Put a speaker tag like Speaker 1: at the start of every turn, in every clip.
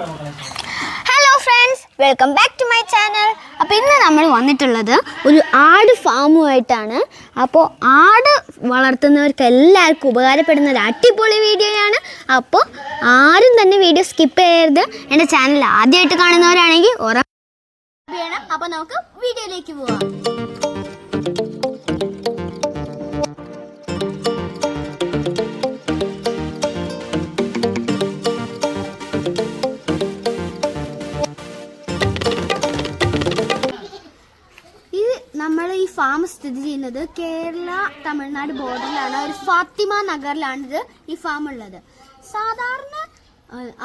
Speaker 1: Hello friends welcome back to my channel അപ്പോൾ ഇന്ന് നമ്മൾ വന്നിട്ടുള്ളത് ഒരു ആട് ഫാമുമായിട്ടാണ് അപ്പോൾ ആട് വളർത്തുന്നവർക്ക് എല്ലാവർക്കും ഉപകാരപ്പെടുന്ന ഒരു അടിപൊളി വീഡിയോയാണ് അപ്പോൾ ആരും തന്നെ വീഡിയോ സ്കിപ്പ് ചെയ്യരുത്. എന്റെ ചാനൽ ആദ്യമായിട്ട് കാണുന്നവരാണെങ്കിൽ ഉറപ്പ് അപ്പോൾ നമുക്ക് വീഡിയോയിലേക്ക് പോവാം. നമ്മൾ ഈ ഫാം സ്ഥിതി ചെയ്യുന്നത് കേരള തമിഴ്നാട് ബോർഡറിലാണ്. ഒരു ഫാത്തിമ നഗറിലാണ് ഇത് ഈ ഫാം ഉള്ളത്. സാധാരണ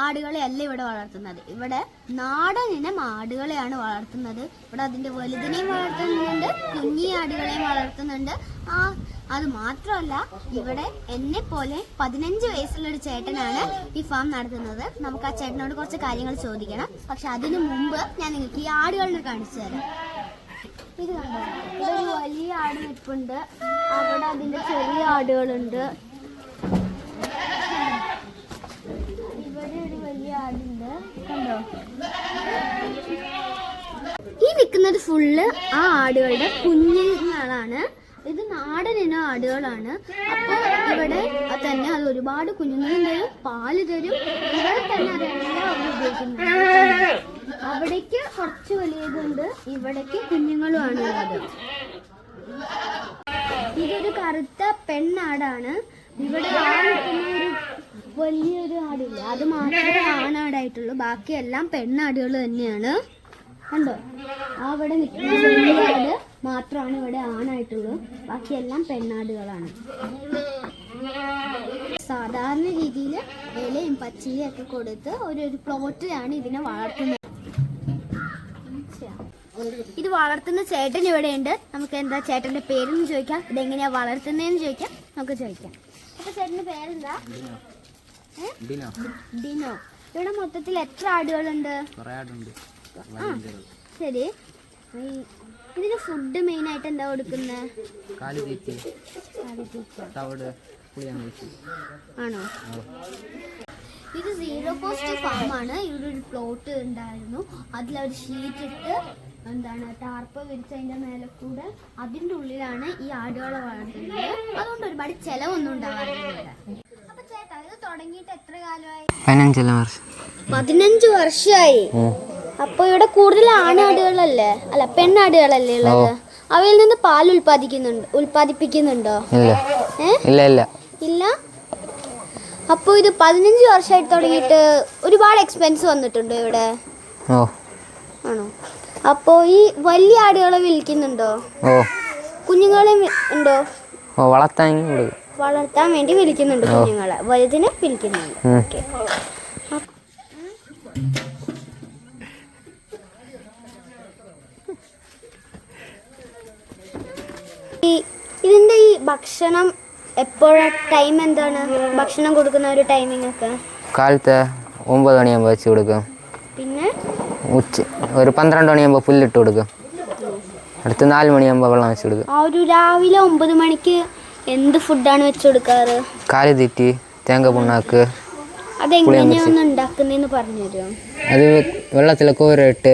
Speaker 1: ആടുകളെ അല്ല ഇവിടെ വളർത്തുന്നത്. ഇവിടെ നാടൻ ഇനം ആടുകളെയാണ് വളർത്തുന്നത്. ഇവിടെ അതിന്റെ വലുതിനെയും വളർത്തുന്നുണ്ട് കുഞ്ഞി ആടുകളെയും വളർത്തുന്നുണ്ട്. ആ അത് മാത്രമല്ല ഇവിടെ എന്നെ പോലെ പതിനഞ്ച് വയസ്സുള്ള ഒരു ചേട്ടനാണ് ഈ ഫാം നടത്തുന്നത്. നമുക്ക് ആ ചേട്ടനോട് കുറച്ച് കാര്യങ്ങൾ ചോദിക്കണം. പക്ഷെ അതിനു മുമ്പ് ഞാൻ നിങ്ങൾക്ക് ഈ ആടുകളിനെ കാണിച്ചു തരാം. ഇത് കണ്ടോ? ഇതൊരു വലിയ ആട് നിൽപ്പുണ്ട് അവിടെ അതിന്റെ ചെറിയ ആടുകളുണ്ട്. ഇവിടെ ഒരു വലിയ ആടുണ്ട്. കണ്ടോ? ഈ നിൽക്കുന്നത് ഫുള്ള് ആ ആടുകളുടെ കുഞ്ഞുങ്ങളാണ് ഇത് നാടൻ ഇനം ആടുകളാണ്. അപ്പോൾ ഇവിടെ തന്നെ അത് ഒരുപാട് കുഞ്ഞുങ്ങളും തരും പാൽ തരും. ഇവിടെ തന്നെ അതെല്ലാം അവിടേക്ക് കുറച്ച് വലിയതുണ്ട്. ഇവിടേക്ക് കുഞ്ഞുങ്ങളുമാണ് ഉള്ളത് ഇതൊരു കറുത്ത പെണ്ണാടാണ്. ഇവിടെ ഒരു വലിയൊരു ആടില്ല. അത് മാത്രമേ ആണാടായിട്ടുള്ളൂ. ബാക്കിയെല്ലാം പെണ്ണാടുകൾ തന്നെയാണ്. കണ്ടോ? അവിടെ നിൽക്കുന്ന മാത്രമാണ് ഇവിടെ ആണായിട്ടുള്ളൂ. ബാക്കിയെല്ലാം പെണ്ണാടുകളാണ്. സാധാരണ രീതിയിൽ ഇലയും പച്ചിലയും ഒക്കെ കൊടുത്ത് ഒരു ഒരു പ്ലോട്ടിലാണ് ഇതിനെ വളർത്തുന്നത്. ഇത് വളർത്തുന്ന ചേട്ടൻ ഇവിടെ ഉണ്ട് നമുക്ക് എന്താ ചേട്ടന്റെ പേരെന്ന് ചോദിക്കാം. ഇതെങ്ങനെയാ വളർത്തുന്നതെന്ന് ചോദിക്കാം. നമുക്ക് ചോദിക്കാം. അപ്പൊ ചേട്ടന്റെ പേരെന്താ?
Speaker 2: ഡിനോ.
Speaker 1: ഡിനോ. ഇവിടെ മൊത്തത്തിൽ എത്ര ആടുകളുണ്ട്? ശരി. ഇതിന് ഫുഡ് മെയിൻ ആയിട്ട് എന്താ കൊടുക്കുന്നത് ആണോ? ഇത് സീറോ കോസ്റ്റ് ഫാം ആണ്. ഇവിടെ ഒരു പ്ലോട്ട് ഉണ്ടായിരുന്നു. അതിലൊരു ഷീറ്റ് ഇട്ട് എന്താണ് ടാർപ്പ് വിരിച്ചതിന്റെ മേലെ കൂടെ അതിന്റെ ഉള്ളിലാണ് ഈ ആടുകളെ വളർത്തുന്നത്. അതുകൊണ്ട് ഒരുപാട് ചെലവൊന്നും ഉണ്ടാവാറില്ല അപ്പൊ ചേട്ടാ ഇത് തുടങ്ങിയിട്ട് എത്ര കാലമായി?
Speaker 2: പതിനഞ്ച് വർഷം.
Speaker 1: പതിനഞ്ച് വർഷമായി അപ്പൊ ഇവിടെ കൂടുതൽ ആണാടുകളല്ലേ? അല്ല പെണ്ണാടുകളല്ലേ ഉള്ളത്? അവയിൽ നിന്ന് പാൽ ഉൽപ്പാദിക്കുന്നുണ്ട് ഉൽപ്പാദിപ്പിക്കുന്നുണ്ടോ?
Speaker 2: ഇല്ല.
Speaker 1: അപ്പൊ
Speaker 2: ഇല്ല ഇല്ല.
Speaker 1: അപ്പോൾ ഇത് പതിനഞ്ച് വർഷമായിട്ട് തുടങ്ങിയിട്ട് ഒരുപാട് എക്സ്പെൻസ് വന്നിട്ടുണ്ടോ ഇവിടെ? ആണോ? അപ്പോൾ ഈ വലിയ ആടുകളെ വിൽക്കുന്നുണ്ടോ? കുഞ്ഞുങ്ങളെ ഉണ്ടോ?
Speaker 2: വളർത്താൻ
Speaker 1: വളർത്താൻ വേണ്ടി വിളിക്കുന്നുണ്ട് കുഞ്ഞുങ്ങളെ. വലുതിനെ
Speaker 2: വിളിക്കുന്നുണ്ട്.
Speaker 1: ഓക്കെ ഇതിന്റെ ഈ ഭക്ഷണം എപ്പോഴാ ടൈം എന്താണ്? ഭക്ഷണം കൊടുക്കുന്ന ഒരു ടൈമിംഗ് ഒക്കെ.
Speaker 2: കാലത്ത് ഒമ്പത് മണിയാകുമ്പോൾ വെച്ച് കൊടുക്കും.
Speaker 1: പിന്നെ?
Speaker 2: ഉച്ച ഒരു പന്ത്രണ്ട് മണിയാകുമ്പോൾ പുല്ലിട്ട് കൊടുക്കും. അടുത്ത് നാല് മണിയാകുമ്പോൾ വെള്ളം വെച്ച് കൊടുക്കും.
Speaker 1: ആ ഒരു രാവിലെ ഒമ്പത് മണിക്ക് എന്ത് ഫുഡാണ് വെച്ച് കൊടുക്കാറ്?
Speaker 2: കാലി തീറ്റി തേങ്ങ പുണ്ണാക്ക്
Speaker 1: അതെങ്ങനെയാണ് ഉണ്ടാക്കുന്നതെന്ന് പറഞ്ഞു തരുമോ
Speaker 2: അത് വെള്ളത്തിൽ കോരിട്ട്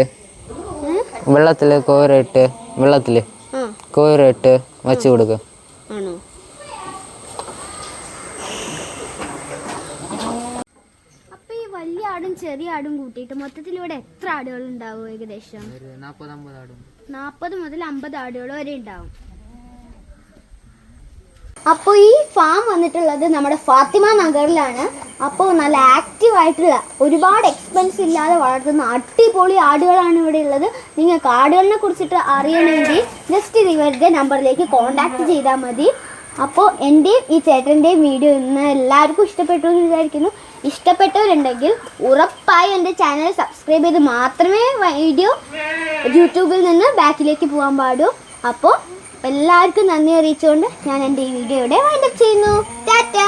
Speaker 2: വെള്ളത്തിൽ കോരിട്ട് വെള്ളത്തിൽ കോരിട്ട് വെച്ച് കൊടുക്ക.
Speaker 1: ആണോ? അപ്പൊ ഈ വലിയ ആടും ചെറിയ ആടും കൂട്ടിയിട്ട് മൊത്തത്തിൽ ഇവിടെ എത്ര ആടുകൾ ഉണ്ടാവും ഏകദേശം? നാപ്പത് മുതൽ അമ്പത് ആടുകൾ വരെ ഉണ്ടാവും. അപ്പോൾ ഈ ഫാം വന്നിട്ടുള്ളത് നമ്മുടെ ഫാത്തിമ നഗറിലാണ്. അപ്പോൾ നല്ല ആക്റ്റീവ് ആയിട്ടുള്ള ഒരുപാട് എക്സ്പെൻസ് ഇല്ലാതെ വളർത്തുന്ന അടിപൊളി ആടുകളാണ് ഇവിടെ ഉള്ളത്. നിങ്ങൾക്ക് ആടുകളിനെ കുറിച്ചിട്ട് അറിയണമെങ്കിൽ ജസ്റ്റ് ഇവരുടെ നമ്പറിലേക്ക് കോൺടാക്ട് ചെയ്താൽ മതി. അപ്പോൾ എന്റെയും ഈ ചേട്ടന്റെയും വീഡിയോ ഇന്ന് എല്ലാവർക്കും ഇഷ്ടപ്പെട്ടു എന്ന് വിചാരിക്കുന്നു. ഇഷ്ടപ്പെട്ടവരുണ്ടെങ്കിൽ ഉറപ്പായി എന്റെ ചാനൽ സബ്സ്ക്രൈബ് ചെയ്ത് മാത്രമേ വീഡിയോ യൂട്യൂബിൽ നിന്ന് ബാക്കിലേക്ക് പോകാൻ പാടൂ. അപ്പോൾ എല്ലാവർക്കും നന്ദി അറിയിച്ചുകൊണ്ട് ഞാൻ എന്റെ ഈ വീഡിയോ ഇവിടെ വൈൻഡപ്പ് ചെയ്യുന്നു. ടാറ്റാ.